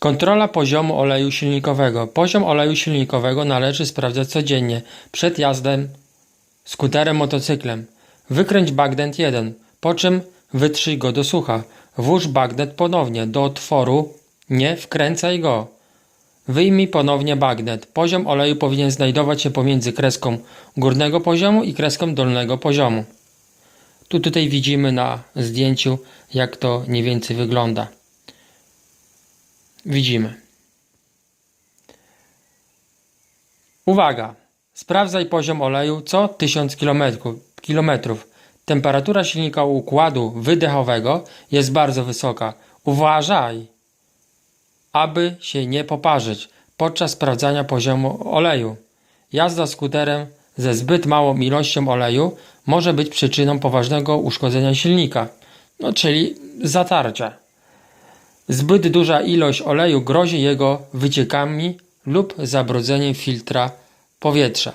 Kontrola poziomu oleju silnikowego. Poziom oleju silnikowego należy sprawdzać codziennie przed jazdą skuterem motocyklem. Wykręć bagnet 1, po czym wytrzyj go do sucha. Włóż bagnet ponownie do otworu, nie wkręcaj go. Wyjmij ponownie bagnet. Poziom oleju powinien znajdować się pomiędzy kreską górnego poziomu i kreską dolnego poziomu. Tu tutaj widzimy na zdjęciu, jak to mniej więcej wygląda. Widzimy. Uwaga! Sprawdzaj poziom oleju co 1000 km. Temperatura silnika układu wydechowego jest bardzo wysoka. Uważaj, aby się nie poparzyć podczas sprawdzania poziomu oleju. Jazda skuterem ze zbyt małą ilością oleju może być przyczyną poważnego uszkodzenia silnika, no czyli zatarcia. Zbyt duża ilość oleju grozi jego wyciekami lub zabrudzeniem filtra powietrza.